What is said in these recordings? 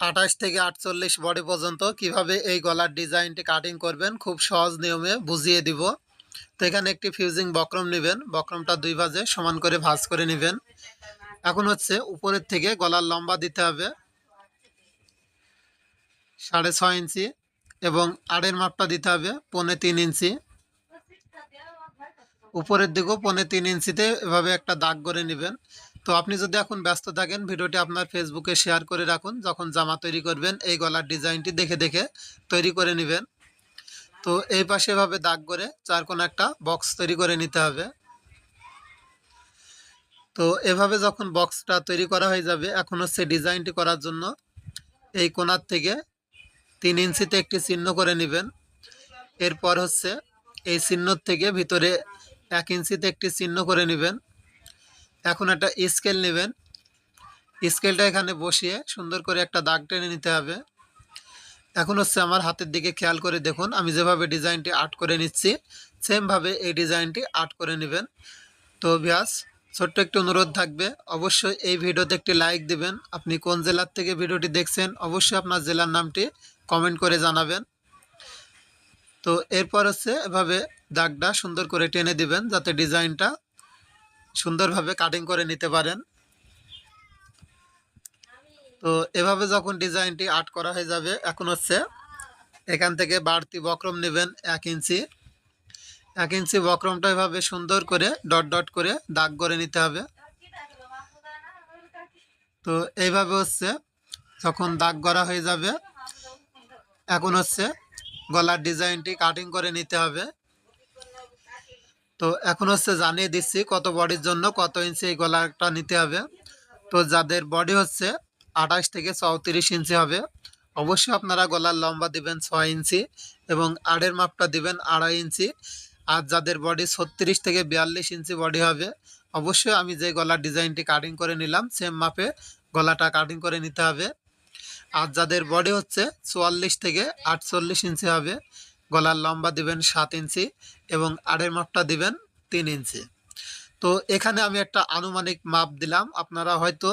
আঠাশ থেকে আটচল্লিশ বডি পর্যন্ত কীভাবে এই গলার ডিজাইনটি কাটিং করবেন, খুব সহজ নিয়মে বুঝিয়ে দিব। তো এখানে একটি ফিউজিং বক্রম নেবেন, বক্রমটা দুই ভাজে সমান করে ভাজ করে নেবেন। এখন হচ্ছে উপরের থেকে গলার লম্বা দিতে হবে, সাড়ে ছয় ইঞ্চি এবং আড়ের মাপটা দিতে হবে, পনে তিন ইঞ্চি। উপরের দিকেও পনে তিন ইঞ্চিতে এভাবে একটা দাগ করে নেবেন। তো আপনি যদি এখন ব্যস্ত থাকেন, ভিডিওটি আপনার ফেসবুকে শেয়ার করে রাখুন। যখন জামা তৈরি করবেন, এই গলার ডিজাইনটি দেখে দেখে তৈরি করে নেবেন। তো এই পাশে এভাবে দাগ করে চার কোন একটা বক্স তৈরি করে নিতে হবে। তো এভাবে যখন বক্সটা তৈরি করা হয়ে যাবে, এখন হচ্ছে ডিজাইনটি করার জন্য এই কোনার থেকে তিন ইঞ্চিতে একটি চিহ্ন করে নেবেন। এরপর হচ্ছে এই চিহ্নর থেকে ভিতরে এক ইঞ্চিতে একটি চিহ্ন করে নেবেন। এখন একটা স্কেল নেবেন। স্কেলটা এখানে বসিয়ে সুন্দর করে একটা দাগ টেনে নিতে হবে। এখন হচ্ছে আমার হাতের দিকে খেয়াল করে দেখুন, আমি যেভাবে ডিজাইনটি আর্ট করে নিচ্ছি সেমভাবে এই ডিজাইনটি আর্ট করে নেবেন। তো ব্যাস ছোট্ট একটি অনুরোধ থাকবে, অবশ্যই এই ভিডিওতে একটি লাইক দিবেন। আপনি কোন জেলার থেকে ভিডিওটি দেখছেন, অবশ্যই আপনার জেলার নামটি কমেন্ট করে জানাবেন। তো এরপর হচ্ছে এভাবে দাগটা সুন্দর করে টেনে দিবেন, যাতে ডিজাইনটা সুন্দরভাবে কাটিং করে নিতে পারেন। তো এভাবে যখন ডিজাইনটি আর্ট করা হয়ে যাবে, এখন হচ্ছে এখান থেকে বাড়তি বক্রম নেবেন এক ইঞ্চি। এক ইঞ্চি বক্রমটা এভাবে সুন্দর করে ডট ডট করে দাগ করে নিতে হবে। তো এইভাবে হচ্ছে যখন দাগ করা হয়ে যাবে, এখন হচ্ছে গলার ডিজাইনটি কাটিং করে নিতে হবে। তো এখন হচ্ছে জানিয়ে দিচ্ছি কত বডির জন্য কত ইঞ্চি এই গলাটা নিতে হবে। তো যাদের বডি হচ্ছে আঠাশ থেকে চৌত্রিশ ইঞ্চি হবে, অবশ্যই আপনারা গলার লম্বা দিবেন ছয় ইঞ্চি এবং আড়ের মাপটা দিবেন আড়াই ইঞ্চি। আর যাদের বডি ছত্রিশ থেকে বিয়াল্লিশ ইঞ্চি বডি হবে, অবশ্যই আমি যে গলার ডিজাইনটি কাটিং করে নিলাম সেম মাপে গলাটা কাটিং করে নিতে হবে। আর যাদের বডি হচ্ছে চুয়াল্লিশ থেকে আটচল্লিশ ইঞ্চি হবে গলার লম্বা দিবেন সাত ইঞ্চি এবং আড়ের মাপটা দিবেন তিন ইঞ্চি। তো এখানে আমি একটা আনুমানিক মাপ দিলাম। আপনারা হয়তো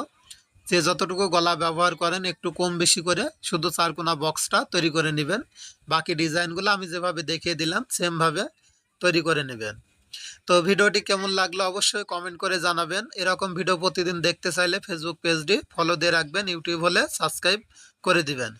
যে যতটুকু গলা ব্যবহার করেন একটু কম বেশি করে শুধু চারকোনা বক্সটা তৈরি করে নেবেন। বাকি ডিজাইনগুলো আমি যেভাবে দেখিয়ে দিলাম, সেমভাবে তৈরি করে নেবেন। তো ভিডিওটি কেমন লাগল অবশ্যই কমেন্ট করে জানাবেন। এরকম ভিডিও প্রতিদিন দেখতে চাইলে ফেসবুক পেজটি ফলো দিয়ে রাখবেন, ইউটিউব হলে সাবস্ক্রাইব করে দিবেন।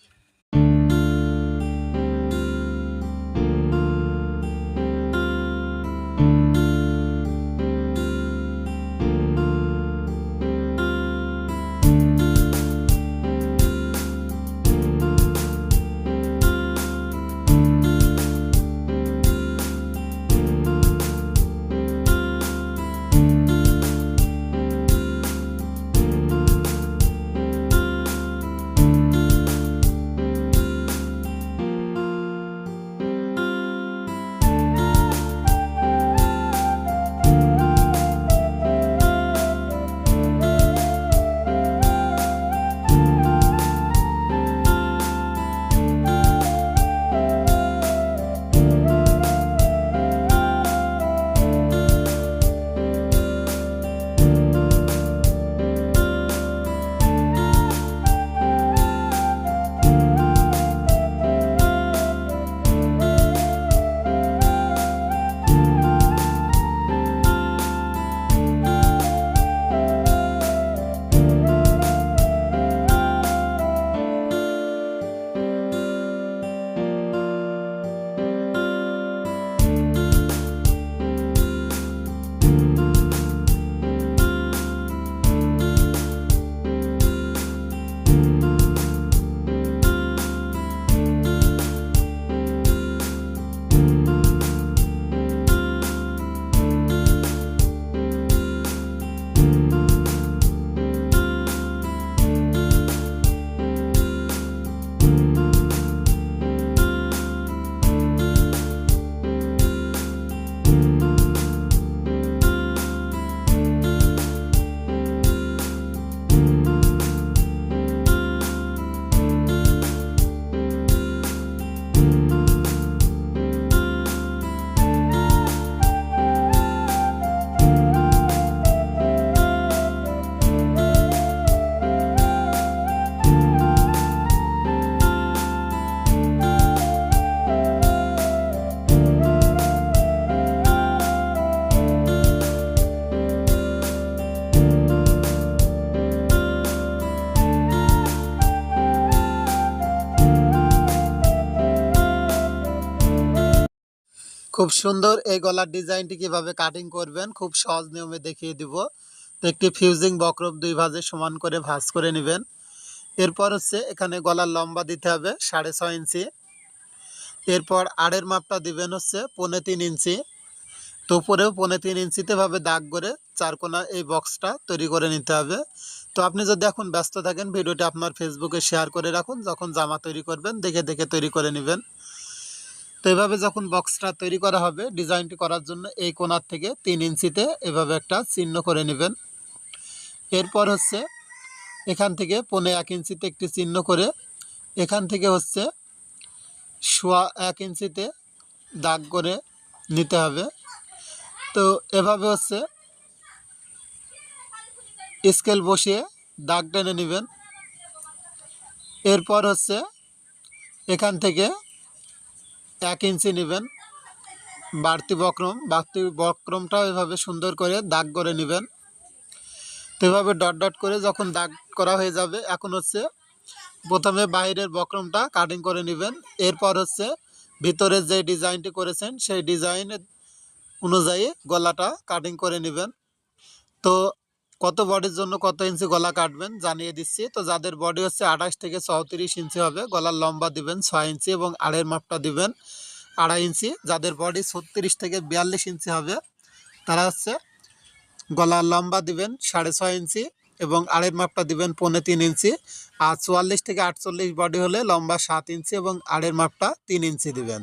খুব সুন্দর এই গলার ডিজাইনটি কীভাবে কাটিং করবেন, খুব সহজ নিয়মে দেখিয়ে দিব। তো একটি ফিউজিং বক্রম দুই ভাজে সমান করে ভাজ করে নেবেন। এরপর হচ্ছে এখানে গলার লম্বা দিতে হবে সাড়ে ছয় ইঞ্চি। এরপর আড়ের মাপটা দিবেন হচ্ছে পৌনে তিন ইঞ্চি। তো উপরেও পৌনে তিন ইঞ্চিতে ভাবে দাগ করে চারকোনা এই বক্সটা তৈরি করে নিতে হবে। তো আপনি যদি এখন ব্যস্ত থাকেন, ভিডিওটি আপনার ফেসবুকে শেয়ার করে রাখুন। যখন জামা তৈরি করবেন, দেখে দেখে তৈরি করে নেবেন। এভাবে যখন বক্সটা তৈরি করা হবে, ডিজাইনটি করার জন্য এই কোণার থেকে তিন ইঞ্চিতে এভাবে একটা চিহ্ন করে নেবেন। এরপর হচ্ছে এখান থেকে পনে এক ইঞ্চিতে একটি চিহ্ন করে, এখান থেকে হচ্ছে সোয়া এক ইঞ্চিতে দাগ করে নিতে হবে। তো এভাবে হচ্ছে স্কেল বসিয়ে দাগ টেনে নেবেন। এরপর হচ্ছে এখান থেকে এক ইঞ্চি নেবেন। বাড়তি বক্রম, বাড়তি বক্রমটাও এভাবে সুন্দর করে দাগ করে নেবেন। তো এভাবে ডট ডট করে যখন দাগ করা হয়ে যাবে, এখন হচ্ছে প্রথমে বাইরের বক্রমটা কাটিং করে নেবেন। এরপর হচ্ছে ভিতরের যে ডিজাইনটি করেছেন, সেই ডিজাইনের অনুযায়ী গলাটা কাটিং করে নেবেন। তো কত বডির জন্য কত ইঞ্চি গলা কাটবেন জানিয়ে দিচ্ছি। তো যাদের বডি হচ্ছে আঠাশ থেকে চৌত্রিশ ইঞ্চি হবে, গলার লম্বা দিবেন ছয় ইঞ্চি এবং আড়ের মাপটা দিবেন আড়াই ইঞ্চি। যাদের বডি ছত্রিশ থেকে বিয়াল্লিশ ইঞ্চি হবে, তারা হচ্ছে গলার লম্বা দিবেন সাড়ে ছয় ইঞ্চি এবং আড়ের মাপটা দিবেন পৌনে তিন ইঞ্চি। আর চুয়াল্লিশ থেকে আটচল্লিশ বডি হলে লম্বা সাত ইঞ্চি এবং আড়ের মাপটা তিন ইঞ্চি দিবেন।